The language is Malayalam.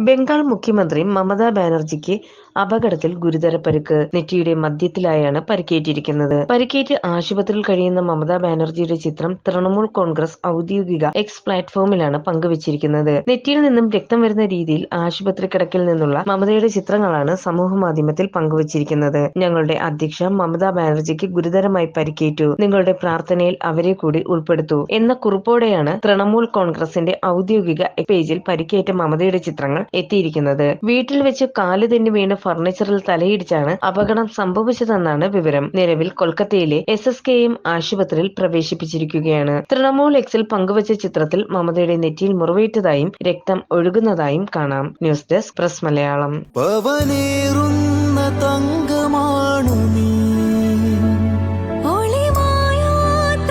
ബംഗാൾ മുഖ്യമന്ത്രി മമതാ ബാനർജിക്ക് അപകടത്തിൽ ഗുരുതര പരിക്ക് നെറ്റിയുടെ മധ്യത്തിലായാണ് പരിക്കേറ്റിരിക്കുന്നത്. പരിക്കേറ്റ് ആശുപത്രിയിൽ കഴിയുന്ന മമതാ ബാനർജിയുടെ ചിത്രം തൃണമൂൽ കോൺഗ്രസ് ഔദ്യോഗിക എക്സ് പ്ലാറ്റ്ഫോമിലാണ് പങ്കുവച്ചിരിക്കുന്നത്. നെറ്റിയിൽ നിന്നും രക്തം വരുന്ന രീതിയിൽ ആശുപത്രി കിടക്കിൽ നിന്നുള്ള മമതയുടെ ചിത്രങ്ങളാണ് സമൂഹ മാധ്യമത്തിൽ പങ്കുവച്ചിരിക്കുന്നത്. ഞങ്ങളുടെ അധ്യക്ഷ മമതാ ബാനർജിക്ക് ഗുരുതരമായി പരിക്കേറ്റു. നിങ്ങളുടെ പ്രാർത്ഥനയിൽ അവരെ കൂടി ഉൾപ്പെടുത്തൂ. എന്ന കുറിപ്പോടെയാണ് തൃണമൂൽ കോൺഗ്രസിന്റെ ഔദ്യോഗിക പേജിൽ പരിക്കേറ്റ മമതയുടെ ചിത്രങ്ങൾ എത്തിയിരിക്കുന്നത്. വീട്ടിൽ വെച്ച് കാൽ തെന്നി വീണ് ഫർണിച്ചറിൽ തലയിടിച്ചാണ് അപകടം സംഭവിച്ചതെന്നാണ് വിവരം. നിലവിൽ കൊൽക്കത്തയിലെ എസ് എസ് കെ എം ആശുപത്രിയിൽ പ്രവേശിപ്പിച്ചിരിക്കുകയാണ്. തൃണമൂൽ എക്സിൽ പങ്കുവച്ച ചിത്രത്തിൽ മമതയുടെ നെറ്റിയിൽ മുറിവേറ്റതായും രക്തം ഒഴുകുന്നതായും കാണാം. News desk press Malayalam. തങ്കമാണു നീ. ഒളിമായാത്ത